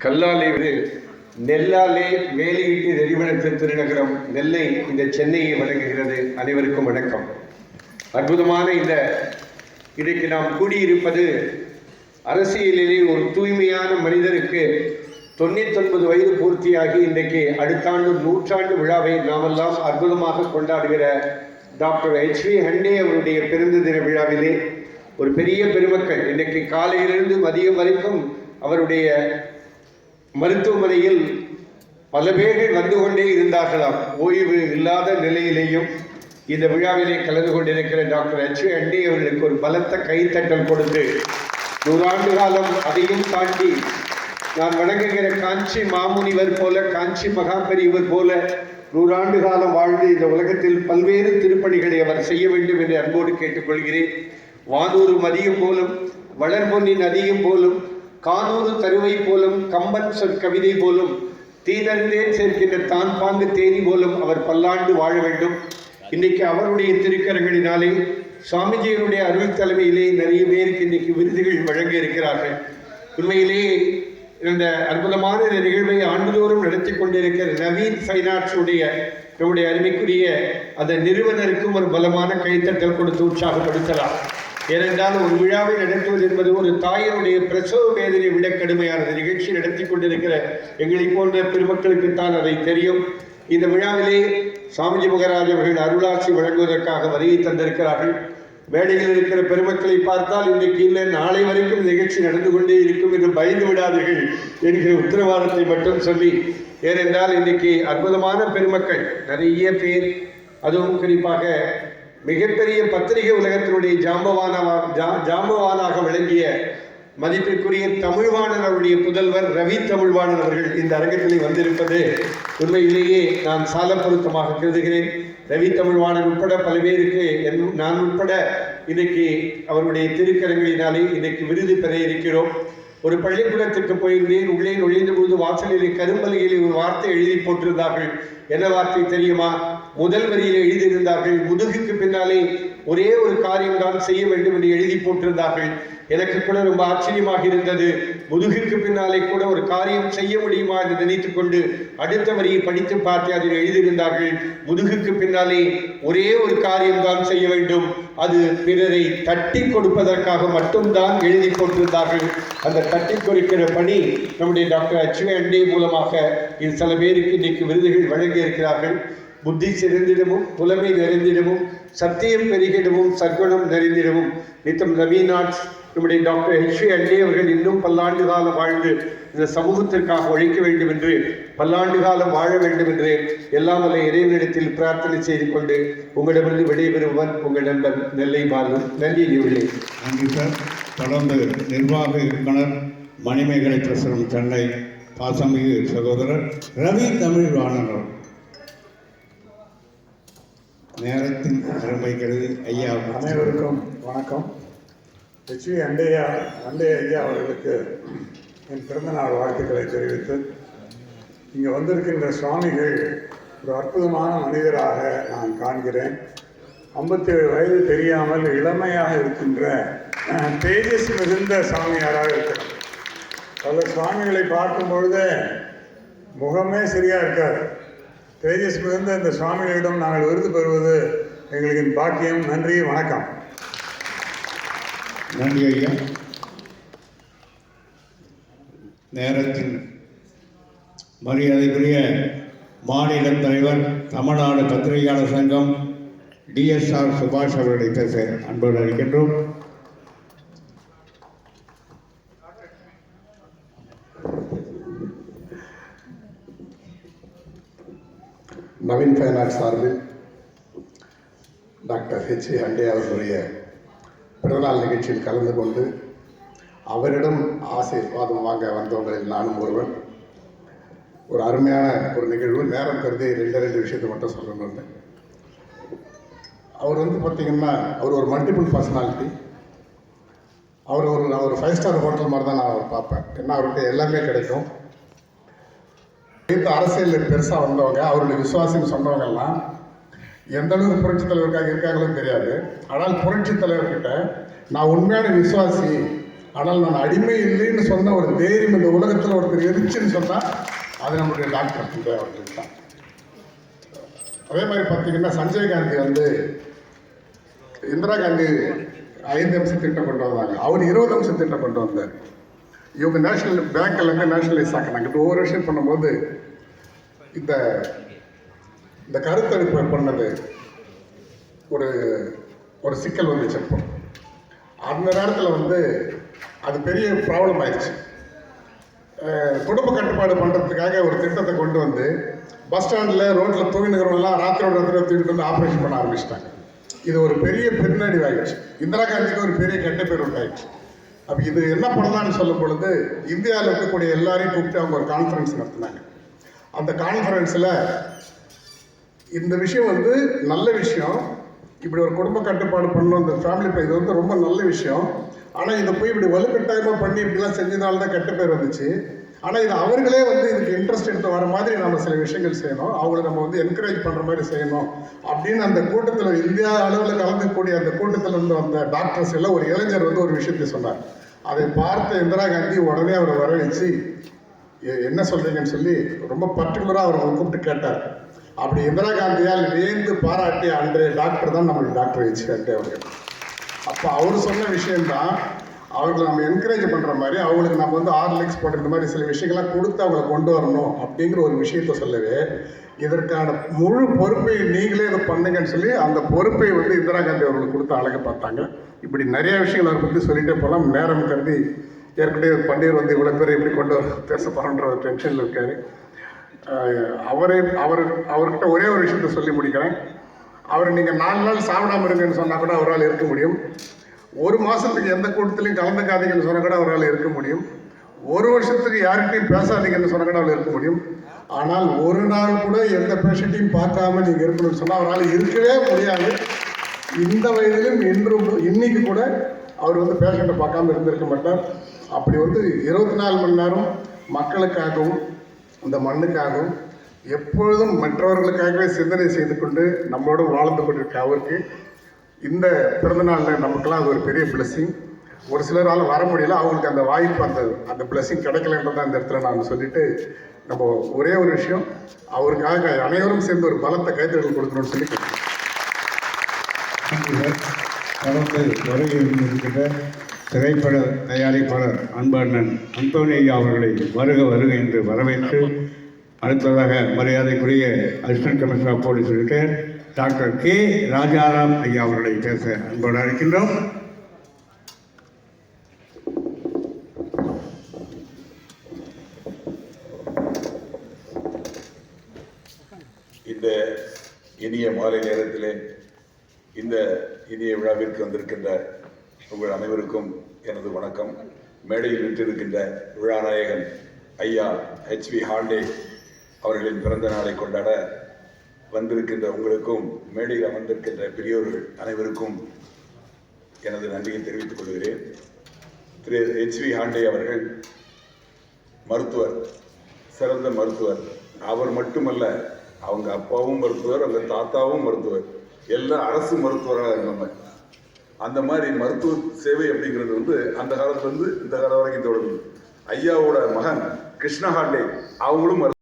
கல்லாலே இது நெல்லாலே வேலியிட்டு நெறிவனத்து திருநகரம் நெல்லை இந்த சென்னையை வழங்குகிறது அனைவருக்கும் வணக்கம். அற்புதமான இந்த இன்றைக்கு நாம் கூடியிருப்பது அரசியலிலே ஒரு தூய்மையான மனிதருக்கு தொண்ணூத்தொன்பது வயது பூர்த்தியாகி இன்றைக்கு அடுத்த ஆண்டு நூற்றாண்டு விழாவை நாமெல்லாம் அற்புதமாக கொண்டாடுகிற டாக்டர் ஹெச் வி ஹண்டே அவருடைய பிறந்த தின விழாவிலே ஒரு பெரிய பெருமக்கள் இன்றைக்கு காலையிலிருந்து மதியம் வரைக்கும் அவருடைய மருத்துவமனையில் பல பேர்கள் வந்து கொண்டே இருந்தார்களாம். ஓய்வு இல்லாத நிலையிலேயும் இந்த விழாவிலே கலந்து கொண்டிருக்கிற டாக்டர் எச். அண்டி அவர்களுக்கு ஒரு பலத்த கைத்தட்டல் கொடுத்து நூறாண்டு காலம் அதையும் தாண்டி நான் வணங்குகிற காஞ்சி மாமுனிவர் போல காஞ்சி மகாபெரியவர் போல நூறாண்டு காலம் வாழ்ந்து இந்த உலகத்தில் பல்வேறு திருப்பணிகளை அவர் செய்ய வேண்டும் என்று அன்போடு கேட்டுக்கொள்கிறேன். வானூர் மதியம் போலும் வளர்பொன்னின் நதியும் போலும் கானூறு தருவை போலும் கம்பன் சொற்கவிதை போலும் தீதறிந்தேன் சேர்க்கின்ற தான் பாங்கு தேனி போலும் அவர் பல்லாண்டு வாழ வேண்டும். இன்றைக்கு அவருடைய திருக்கரங்களினாலே சுவாமிஜியினுடைய அருள் தலைமையிலே நிறைய பேருக்கு இன்றைக்கு விருதுகள் வழங்க இருக்கிறார்கள். உண்மையிலே இந்த அற்புதமான இந்த நிகழ்வை ஆண்டுதோறும் நடத்தி கொண்டிருக்கிற நவீன் ஃபைனான்ஸுடைய நம்முடைய அருமைக்குரிய அந்த நிறுவனருக்கும் ஒரு பலமான கைத்தட்டல் கொடுத்து உற்சாகப்படுத்தலாம். ஏனென்றால் ஒரு விழாவை நடத்துவது என்பது ஒரு தாயினுடைய பிரசவ வேதனை விட கடுமையானது. நிகழ்ச்சி நடத்தி கொண்டிருக்கிற எங்களை போன்ற பெருமக்களுக்குத்தான் அதை தெரியும். இந்த விழாவிலே சாமிஜி மகராஜ் அவர்கள் அருளாட்சி வழங்குவதற்காக வருகை தந்திருக்கிறார்கள். மேடையில் இருக்கிற பெருமக்களை பார்த்தால் இன்றைக்கு இல்லை நாளை வரைக்கும் நிகழ்ச்சி நடந்து கொண்டே இருக்கும் என்று பயந்து விடாதீர்கள் என்கிற உத்தரவாதத்தை மட்டும் சொல்லி ஏனென்றால் இன்றைக்கு அற்புதமான பெருமக்கள் நிறைய பேர். அதுவும் குறிப்பாக மிகப்பெரிய பத்திரிகை உலகத்தினுடைய ஜாம்பவானாக ஜா- ஜாம்பவானாக விளங்கிய மதிப்பிற்குரிய தமிழ்வாணன் அவருடைய புதல்வர் ரவி தமிழ்வாணன் அவர்கள் இந்த அரங்கத்திலே வந்திருப்பது உண்மையிலேயே நான் சால பொருத்தமாக கருதுகிறேன். ரவி தமிழ்வாணன் உட்பட பல பேருக்கு என் நான் உட்பட இன்னைக்கு அவருடைய திருக்கரங்களினாலே இன்னைக்கு விருது பெற இருக்கிறோம். ஒரு பள்ளிக்கூடத்திற்கு போயிருந்தேன். உள்ளே நுழைந்த போது வாசலிலே கரும்பலகையிலே ஒரு வார்த்தை எழுதி போட்டிருந்தார்கள். என்ன வார்த்தை தெரியுமா? முதல் வரியில் எழுதியிருந்தார்கள் முதுகுக்கு பின்னாலே ஒரே ஒரு காரியம்தான் செய்ய வேண்டும் என்று எழுதி போட்டிருந்தார்கள். எனக்கு கூட ரொம்ப ஆச்சரியமாக இருந்தது. முதுகிற்கு பின்னாலே கூட ஒரு காரியம் செய்ய முடியுமா என்று நினைத்துக் கொண்டு அடுத்த வரியை படித்து பார்த்து அதில் எழுதியிருந்தார்கள். முதுகுக்கு பின்னாலே ஒரே ஒரு காரியம்தான் செய்ய வேண்டும். அது பிறரை தட்டி கொடுப்பதற்காக மட்டும்தான் எழுதி கொண்டிருந்தார்கள். அந்த தட்டி கொடுக்கிற பணி நம்முடைய டாக்டர் அச்சுவே அண்டே மூலமாக இது சில பேருக்கு இன்னைக்கு விருதுகள் வழங்கி இருக்கிறார்கள் புத்தி சிறந்திடமும் புலமை நிறைந்திடமும் சத்தியம் பெருகிடமும் சற்குணம் நிறைந்திடமும் நித்தம் ரவீநாத் நம்முடைய டாக்டர் ஹெச் அண்டே அவர்கள் இன்னும் பல்லாண்டு காலம் வாழ்ந்து இந்த சமூகத்திற்காக உழைக்க வேண்டும் என்று பல்லாண்டு காலம் வாழ வேண்டும் என்று எல்லாம் வல்ல இறைவனிடத்தில் பிரார்த்தனை செய்து கொண்டு உங்களிடமிருந்து விடைபெறுவன் உங்கள் நண்பன் நெல்லை பாலு. நன்றி நிவிழி நன்றி சார் தொடர்ந்து நிர்வாக இயக்குனர் மணிமேகலை பிரசுரம் சென்னை பாசமிகு சகோதரர் ரவி தமிழ் வாணர் நேரத்தின் அருமை ஐயா அனைவருக்கும் வணக்கம். லட்சுமி அண்டையா அண்டைய ஐயா அவர்களுக்கு என் பிறந்தநாள் வாழ்த்துக்களை தெரிவித்து இங்கே வந்திருக்கின்ற சுவாமிகள் ஒரு அற்புதமான மனிதராக நான் காண்கிறேன். ஐம்பத்தேழு வயது தெரியாமல் இளமையாக இருக்கின்ற தேஜஸ் மிகுந்த சாமியாராக இருக்கிறார். பல சுவாமிகளை பார்க்கும் பொழுது முகமே சரியாக இருக்காது. தேஜஸ் மிகுந்த இந்த சுவாமிகளிடம் நாங்கள் விருது பெறுவது எங்களுக்கு பாக்கியம். நன்றி வணக்கம். நன்றி ஐயா. நேரத்தின் மரியாதைக்குரிய மாநில தலைவர் தமிழ்நாடு பத்திரிகையாளர் சங்கம் டிஎஸ்ஆர் சுபாஷ் அவர்களை பேச அன்போடு அளிக்கின்றோம் நவீன் ஃபைனான்ஸ் சார்பில் டாக்டர் ஹெச் ஏ அண்டே அவர்களுடைய பிறநாள் நிகழ்ச்சியில் கலந்து கொண்டு அவரிடம் ஆசீர்வாதம் வாங்க வந்தவங்களில் நானும் ஒருவன். ஒரு அருமையான ஒரு நிகழ்வு. நேரம் கருதி ரெண்டு ரெண்டு விஷயத்தை மட்டும் சொல்லணும்னு அவர் வந்து பார்த்தீங்கன்னா அவர் ஒரு மல்டிபிள் பர்சனாலிட்டி அவர் ஒரு நான் ஒரு ஃபைவ் ஸ்டார் ஹோட்டல் மாதிரி தான் நான் அவர் பார்ப்பேன். ஏன்னா அவர்கிட்ட எல்லாமே கிடைக்கும். இந்த அரசியலில் பெருசாக வந்தவங்க அவருடைய விசுவாசம் சொன்னவங்கெல்லாம் எந்த அளவுக்கு புரட்சித் தலைவருக்காக இருக்காங்களோ தெரியாது. ஆனால் புரட்சித் தலைவர்கிட்ட நான் உண்மையான விசுவாசி ஆனால் நான் அடிமை இல்லைன்னு சொன்ன ஒரு தைரியம் இந்த உலகத்தில் ஒருத்தர் இருந்துச்சுன்னு சொன்னால் அது நம்முடைய டாக்டர் சுந்தர் அவர்களுக்கு தான். அதே மாதிரி பார்த்தீங்கன்னா சஞ்சய் காந்தி வந்து இந்திரா காந்தி ஐந்து நிமிஷம் திட்டம் கொண்டு வந்தாங்க. அவர் இருபது நிமிஷம் திட்டம் கொண்டு வந்தார். இவங்க நேஷனல் பேங்க்ல இருந்து நேஷனலைஸ் ஆக்கினாங்க. இப்போ ஒவ்வொரு விஷயம் பண்ணும்போது இந்த இந்த கருத்தரிப்பு பண்ணது ஒரு ஒரு சிக்கல் வந்துச்சு அப்போ அந்த நேரத்தில் வந்து அது பெரிய ப்ராப்ளம் ஆயிடுச்சு. குடும்ப கட்டுப்பாடு பண்ணுறதுக்காக ஒரு திட்டத்தை கொண்டு வந்து பஸ் ஸ்டாண்டில் ரோட்டில் தூங்கினுக்கிறவங்கலாம் ராத்திரோட ராத்திரி தூக்கிட்டு வந்து ஆப்ரேஷன் பண்ண ஆரம்பிச்சிட்டாங்க. இது ஒரு பெரிய பின்னடைவாயிடுச்சு இந்திரா காந்திக்கு ஒரு பெரிய கெட்ட பேர் உண்டாயிடுச்சு. அப்போ இது என்ன பண்ணலாம்னு சொல்லும் பொழுது இந்தியாவில் இருக்கக்கூடிய எல்லாரையும் கூப்பிட்டு அவங்க ஒரு கான்ஃபரன்ஸ் நடத்தினாங்க. அந்த கான்ஃபரன்ஸில் இந்த விஷயம் வந்து நல்ல விஷயம். இப்படி ஒரு குடும்ப கட்டுப்பாடு பண்ணணும் இந்த ஃபேமிலி இது வந்து ரொம்ப நல்ல விஷயம். ஆனால் இதை போய் இப்படி வலுக்கட்டாயமாக பண்ணி இப்படிலாம் செஞ்சதால தான் கெட்ட பேர் வந்துச்சு. ஆனால் இது அவர்களே வந்து இதுக்கு இன்ட்ரெஸ்ட் எடுத்து வர மாதிரி நம்ம சில விஷயங்கள் செய்யணும். அவங்கள நம்ம வந்து என்கரேஜ் பண்ணுற மாதிரி செய்யணும். அப்படின்னு அந்த கூட்டத்தில் இந்தியா அளவில் கலந்துக்கூடிய அந்த கூட்டத்தில் இருந்து வந்த டாக்டர்ஸ் எல்லாம் ஒரு இளைஞர் வந்து ஒரு விஷயத்தை சொன்னார். அதை பார்த்த இந்திரா காந்தி உடனே அவரை வரவழைச்சு எ- என்ன சொல்றீங்கன்னு சொல்லி ரொம்ப பர்டிகுலராக அவரை கூப்பிட்டு கேட்டார். அப்படி இந்திரா காந்தியால் நேர்ந்து பாராட்டிய அன்றைய டாக்டர் தான் நம்மளுக்கு டாக்டர் ஹெச் கண்டே அவர்கள் அப்போ அவர் சொன்ன விஷயம்தான் அவர்களை நம்ம என்கரேஜ் பண்ணுற மாதிரி அவங்களுக்கு நம்ம வந்து ஆர்லிக்ஸ் போட்டு இந்த மாதிரி சில விஷயங்கள்லாம் கொடுத்து அவங்களை கொண்டு வரணும் அப்படிங்கிற ஒரு விஷயத்த சொல்லவே இதற்கான முழு பொறுப்பை நீங்களே இதை பண்ணுங்கன்னு சொல்லி அந்த பொறுப்பை வந்து இந்திரா காந்தி அவர்களுக்கு கொடுத்து அழக பார்த்தாங்க. இப்படி நிறைய விஷயங்கள் அவரை பற்றி சொல்லிட்டே போகலாம். நேரம் கருதி ஏற்கனவே பன்னீர் வந்து இவ்வளோ பேர் எப்படி கொண்டு வர பேச போகிறோன்ற ஒரு டென்ஷனில் இருக்கார். அவரே அவர் அவர்கிட்ட ஒரே ஒரு விஷயத்த சொல்லி முடிக்கிறேன். அவர் நீங்கள் நாலு நாள் சாப்பிடாம இருங்கன்னு சொன்னால் கூட அவரால் இருக்க முடியும். ஒரு மாதத்துக்கு எந்த கூட்டத்திலையும் கலந்துக்காதீங்கன்னு சொன்ன கூட அவரால் இருக்க முடியும். ஒரு வருஷத்துக்கு யார்கிட்டையும் பேசாதீங்கன்னு சொன்ன கூட அவரால் இருக்க முடியும். ஆனால் ஒரு நாள் கூட எந்த பேஷண்ட்டையும் பார்க்காம நீங்கள் இருக்கணும்னு சொன்னால் அவரால் இருக்கவே முடியாது. இந்த வயதிலும் இன்றும் இன்னைக்கு கூட அவர் வந்து பேஷண்ட்டை பார்க்காம இருந்திருக்க மாட்டார். அப்படி வந்து இருபத்தி நாலு மணி நேரம் மக்களுக்காகவும் இந்த மண்ணுக்காகவும் எப்பொழுதும் மற்றவர்களுக்காகவே சிந்தனை செய்து கொண்டு நம்மளோட வாழ்ந்து கொண்டிருக்க அவருக்கு இந்த பிறந்தநாளில் நமக்கெல்லாம் அது ஒரு பெரிய பிளஸ்ஸிங் ஒரு சிலரால் வர முடியல அவங்களுக்கு அந்த வாய்ப்பு அந்த அந்த பிளெஸ்ஸிங் கிடைக்கலன்றதை அந்த இடத்துல நான் சொல்லிட்டு நம்ம ஒரே ஒரு விஷயம் அவருக்காக அனைவரும் சேர்ந்து ஒரு பலத்த கைத்தறல் கொடுக்கணும்னு சொல்லி கேட்கிறேன். தொடர்ந்து இருக்கின்ற திரைப்பட தயாரிப்பாளர் அன்பண்ணன் அந்தோனியா அவர்களை வருக வருக என்று வரவேற்று அடுத்ததாக மரியாதைக்குரிய assistant commissioner police retire doctor K Rajaram ஐயா அவர்களை பேச அன்போடு அழைக்கின்றோம். இந்த இனிய மாலை நேரத்திலே இந்த இனிய விழாவிற்கு வந்திருக்கின்ற உங்கள் அனைவருக்கும் எனது வணக்கம். மேடையில் விட்டிருக்கின்ற விழாநாயகன் ஐயா ஹெச் வி ஹாண்டே அவர்களின் பிறந்த நாளை கொண்டாட வந்திருக்கின்ற உங்களுக்கும் மேடையில் அமர்ந்திருக்கின்ற பெரியோர்கள் அனைவருக்கும் எனது நன்றியை தெரிவித்துக் கொள்கிறேன். திரு. H we. ஹாண்டே அவர்கள் மருத்துவர் சிறந்த மருத்துவர். அவர் மட்டுமல்ல அவங்க அப்பாவும் மருத்துவர் அவங்க தாத்தாவும் மருத்துவர். எல்லாம் அரசு மருத்துவராக இருந்தவங்க அந்த மாதிரி மருத்துவ சேவை அப்படிங்கிறது வந்து அந்த காலத்துலேருந்து இந்த காலம் வரைக்கும் தொடங்குது ஐயாவோட மகன் கிருஷ்ண ஹாண்டே அவங்களும்